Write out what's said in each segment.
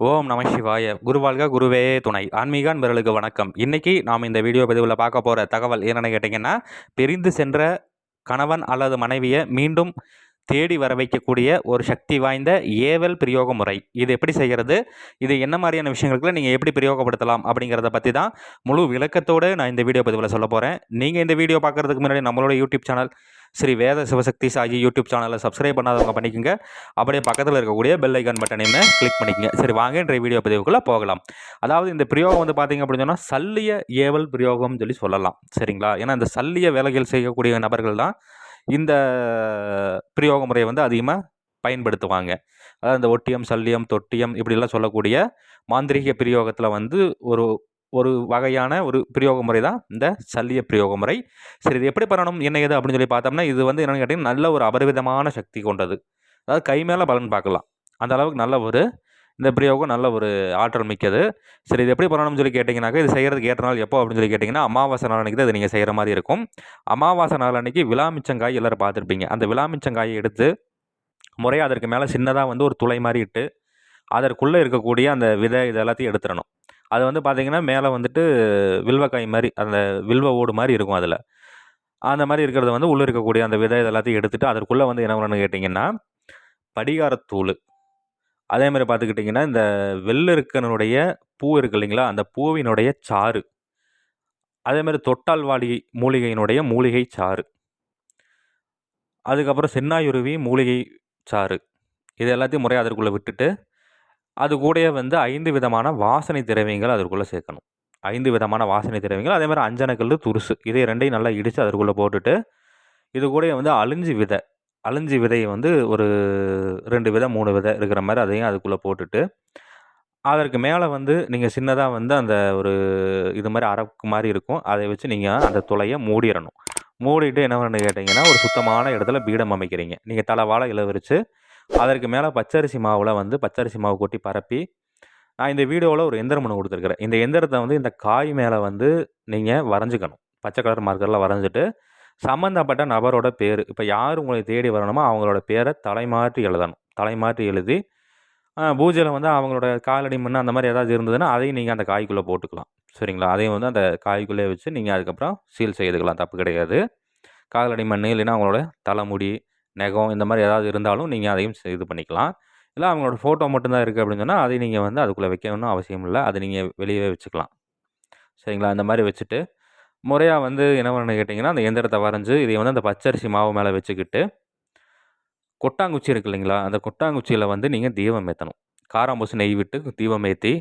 ஓம் நம சிவாய. குருவாழ்க குருவே துணை. ஆன்மீக அன்பர்களுக்கு வணக்கம். இன்றைக்கி நாம் இந்த வீடியோ பதிவில் பார்க்க போகிற தகவல் என்னென்னு கேட்டிங்கன்னா பிரிந்து சென்ற கணவன் அல்லது மனைவியை மீண்டும் தேடி வர வைக்கக்கூடிய ஒரு சக்தி வாய்ந்த ஏவல் பிரயோக முறை. இது எப்படி செய்கிறது? இது என்ன மாதிரியான விஷயங்களுக்கு நீங்கள் எப்படி பிரயோகப்படுத்தலாம் அப்படிங்கிறத பற்றி தான் முழு விளக்கத்தோடு நான் இந்த வீடியோ பதிவில் சொல்ல போகிறேன் நீங்கள் இந்த வீடியோ பார்க்குறதுக்கு முன்னாடி நம்மளோட YouTube channel Sri Veda Sivasakthi Saji YouTube சேனலை சப்ஸ்கிரைப் பண்ணாதவங்க பண்ணிக்கோங்க. அப்படியே பக்கத்தில் இருக்கக்கூடிய பெல் ஐக்கான் பட்டனையுமே கிளிக் பண்ணிக்கங்க. சரி வாங்க இன்றைய வீடியோ பதிவுக்குள்ளே போகலாம். அதாவது இந்த பிரயோகம் வந்து பார்த்திங்க அப்படின்னு சொன்னால் சல்லிய ஏவல் பிரயோகம்னு சொல்லி சொல்லலாம். சரிங்களா? ஏன்னா இந்த சல்லிய வேலைகள் செய்யக்கூடிய நபர்கள் தான் இந்த பிரயோக முறையை வந்து அதிகமாக பயன்படுத்துவாங்க. அதாவது இந்த ஒட்டியம் சல்லியம் தொட்டியம் இப்படிலாம் சொல்லக்கூடிய மாந்திரிக பிரயோகத்தில் வந்து ஒரு ஒரு வகையான ஒரு பிரயோக முறை தான் இந்த சல்லிய பிரயோக முறை. சரி இது எப்படி பண்ணணும்? என்ன ஏது அப்படின்னு சொல்லி பார்த்தோம்னா இது வந்து என்னென்னு கேட்டிங்கன்னா நல்ல ஒரு அபரிவிதமான சக்தி கொண்டது. அதாவது கை மேலே பலன் பார்க்கலாம். அந்த அளவுக்கு நல்ல ஒரு இந்த பிரயோகம் நல்ல ஒரு ஆற்றல் மிக்கது. சரி இது எப்படி பண்ணணும்னு சொல்லி கேட்டிங்கனாக்கா இது செய்கிறதுக்கு ஏற்ற நாள் எப்போ அப்படின்னு சொல்லி கேட்டிங்கன்னா அமாவாசை நாள் அன்றைக்கி தான் இது நீங்கள் செய்கிற மாதிரி இருக்கும். அமாவாசை நாள் அன்றைக்கி விழாமிச்சங்காய் எல்லோரும் பார்த்துருப்பீங்க. அந்த விழாமிச்சங்காயை எடுத்து முறையாக அதற்கு மேலே சின்னதாக வந்து ஒரு துளை மாதிரி இட்டு அதற்குள்ளே இருக்கக்கூடிய அந்த விதை இது எல்லாத்தையும் எடுத்துடணும். அது வந்து பார்த்திங்கன்னா மேலே வந்துட்டு வில்வக்காய் மாதிரி அந்த வில்வ ஓடு மாதிரி இருக்கும் அதில். அந்த மாதிரி இருக்கிறத வந்து உள்ளே இருக்கக்கூடிய அந்த விதை இதெல்லாத்தையும் எடுத்துகிட்டு அதற்குள்ளே வந்து என்ன பண்ணணும்னு கேட்டிங்கன்னா படிகாரத்தூள் அதே மாதிரி பார்த்துக்கிட்டிங்கன்னா இந்த வெள்ளருக்கனுடைய பூ இருக்கு இல்லைங்களா அந்த பூவினுடைய சாறு. அதே மாதிரி தொட்டால்வாடி மூலிகையினுடைய மூலிகை சாறு. அதுக்கப்புறம் சென்னாயுருவி மூலிகை சாறு. இது எல்லாத்தையும் முறையாக அதற்குள்ளே விட்டுட்டு அது கூடயே வந்து ஐந்து விதமான வாசனை திரவியங்கள் அதற்குள்ளே சேர்க்கணும். ஐந்து விதமான வாசனை திரவியங்கள் அதே மாதிரி அஞ்சனக்கல் துருசு. இதை ரெண்டையும் நல்லா இடித்து அதற்குள்ளே போட்டுட்டு இது கூட வந்து அழிஞ்சி விதை அழிஞ்சி விதையை வந்து ஒரு ரெண்டு விதை மூணு விதை இருக்கிற மாதிரி அதையும் அதுக்குள்ளே போட்டுட்டு அதற்கு மேலே வந்து நீங்கள் சின்னதாக வந்து அந்த ஒரு இது மாதிரி அரக்கு மாதிரி இருக்கும். அதை வச்சு நீங்கள் அந்த துளையை மூடிடணும். மூடிட்டு என்ன பண்ணு கேட்டிங்கன்னா ஒரு சுத்தமான இடத்துல பீடம் அமைக்கிறீங்க. நீங்கள் தலை வாழை இலை அதற்கு மேலே பச்சரிசி மாவில் வந்து பச்சரிசி மாவு கொட்டி பரப்பி நான் இந்த வீடியோவில் ஒரு எந்திரம் ஒன்று கொடுத்துருக்குறேன். இந்த எந்திரத்தை வந்து இந்த காய் மேலே வந்து நீங்கள் வரைஞ்சிக்கணும். பச்சை கலர் மார்க்கரில் வரைஞ்சிட்டு சம்மந்தப்பட்ட நபரோட பேர் இப்போ யார் உங்களை தேடி வரணுமோ அவங்களோட பேரை தலைமாற்றி எழுதணும். தலைமாற்றி எழுதி பூஜையில் வந்து அவங்களோட காலடி மண் அந்த மாதிரி ஏதாவது இருந்ததுன்னா அதையும் நீங்கள் அந்த காய்க்குள்ளே போட்டுக்கலாம். சரிங்களா? அதையும் வந்து அந்த காய்க்குள்ளே வச்சு நீங்கள் அதுக்கப்புறம் சீல் செய்துக்கலாம். தப்பு கிடையாது. காலடி மண் இல்லைன்னா அவங்களோட தலைமுடி நெகம் இந்த மாதிரி ஏதாவது இருந்தாலும் நீங்கள் அதையும் இது பண்ணிக்கலாம். இல்லை அவங்களோட ஃபோட்டோ மட்டும்தான் இருக்குது அப்படின்னு சொன்னால் அதை நீங்கள் வந்து அதுக்குள்ளே வைக்கணும்னு அவசியம் இல்லை. அதை நீங்கள் வெளியே வச்சுக்கலாம். சரிங்களா? அந்த மாதிரி வச்சுட்டு முறையாக வந்து என்ன பண்ணு கேட்டிங்கன்னா அந்த எந்திரத்தை வரைஞ்சி இதை வந்து அந்த பச்சரிசி மாவு மேலே வச்சுக்கிட்டு கொட்டாங்குச்சி இருக்கு இல்லைங்களா? அந்த கொட்டாங்குச்சியில் வந்து நீங்கள் தீபம் ஏற்றணும் காராம்பூசி நெய் விட்டு தீபம் ஏற்றி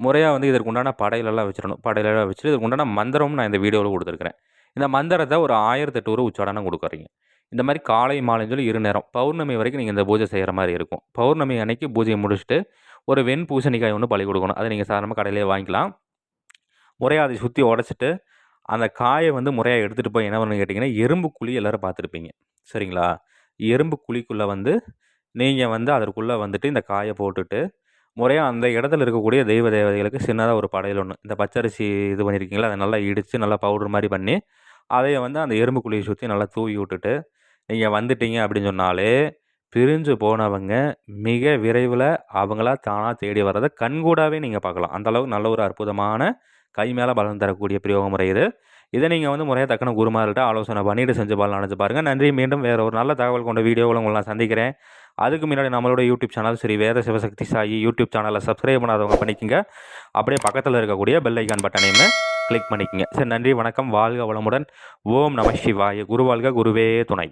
முறையாக வந்து இதற்கு உண்டான படையிலெல்லாம் வச்சிடணும். படையிலெல்லாம் வச்சுட்டு இதுக்கு உண்டான மந்திரமும் நான் இந்த வீடியோவில் கொடுத்துருக்குறேன். இந்த மந்திரத்தை ஒரு ஆயிரத்தெட்டு ரூபா உச்சாடனம் கொடுக்குறீங்க இந்த மாதிரி காலை மாலைன்னு சொல்லி இரு நேரம். பௌர்ணமி வரைக்கும் நீங்கள் இந்த பூஜை செய்கிற மாதிரி இருக்கும். பௌர்ணமி அன்னைக்கு பூஜையை முடிச்சுட்டு ஒரு வெண் பூசணிக்காய் ஒன்று பழி கொடுக்கணும். அதை நீங்கள் சாதாரணமாக கடையிலே வாங்கிக்கலாம். முறையாக அதை சுற்றி உடச்சிட்டு அந்த காயை வந்து முறையாக எடுத்துகிட்டு போய் என்ன பண்ணணும்னு கேட்டிங்கன்னா எறும்பு குழி எல்லோரும் பார்த்துருப்பீங்க. சரிங்களா? எறும்பு குழிக்குள்ளே வந்து நீங்கள் வந்து அதற்குள்ளே வந்துட்டு இந்த காயை போட்டுட்டு முறையாக அந்த இடத்துல இருக்கக்கூடிய தெய்வ தேவதைகளுக்கு சின்னதாக ஒரு படையல் ஒன்று இந்த பச்சரிசி இது பண்ணியிருக்கீங்களா அதை நல்லா இடித்து நல்லா பவுடர் மாதிரி பண்ணி அதையை வந்து அந்த எறும்பு குழியை சுற்றி நல்லா தூவி விட்டுட்டு நீங்கள் வந்துட்டீங்க அப்படின்னு சொன்னாலே பிரிஞ்சு போனவங்க மிக விரைவில் அவங்களா தானாக தேடி வர்றதை கண்கூடாவே நீங்கள் பார்க்கலாம். அந்தளவுக்கு நல்ல ஒரு அற்புதமான கை மேலே பலன் தரக்கூடிய பிரயோக முறை இது. இதை நீங்கள் வந்து முறையாக தக்கன குருமார்கிட்ட ஆலோசனை பண்ணிட்டு செஞ்சு பலன் நினச்சி பாருங்கள் நன்றி. மீண்டும் வேறு ஒரு நல்ல தகவல் கொண்ட வீடியோவில் உங்களை நான் சந்திக்கிறேன். அதுக்கு முன்னாடி நம்மளோட YouTube channel Sri Veda Sivasakthi Sai YouTube சேனலை சப்ஸ்கிரைப் பண்ணாதவங்க பண்ணிக்கோங்க. அப்படியே பக்கத்தில் இருக்கக்கூடிய பெல் ஐக்கான் பட்டனையுமே கிளிக் பண்ணிக்கோங்க. சரி நன்றி. வணக்கம். வாழ்க வளமுடன். ஓம் நம சிவாய. குருவாழ்க குருவே துணை.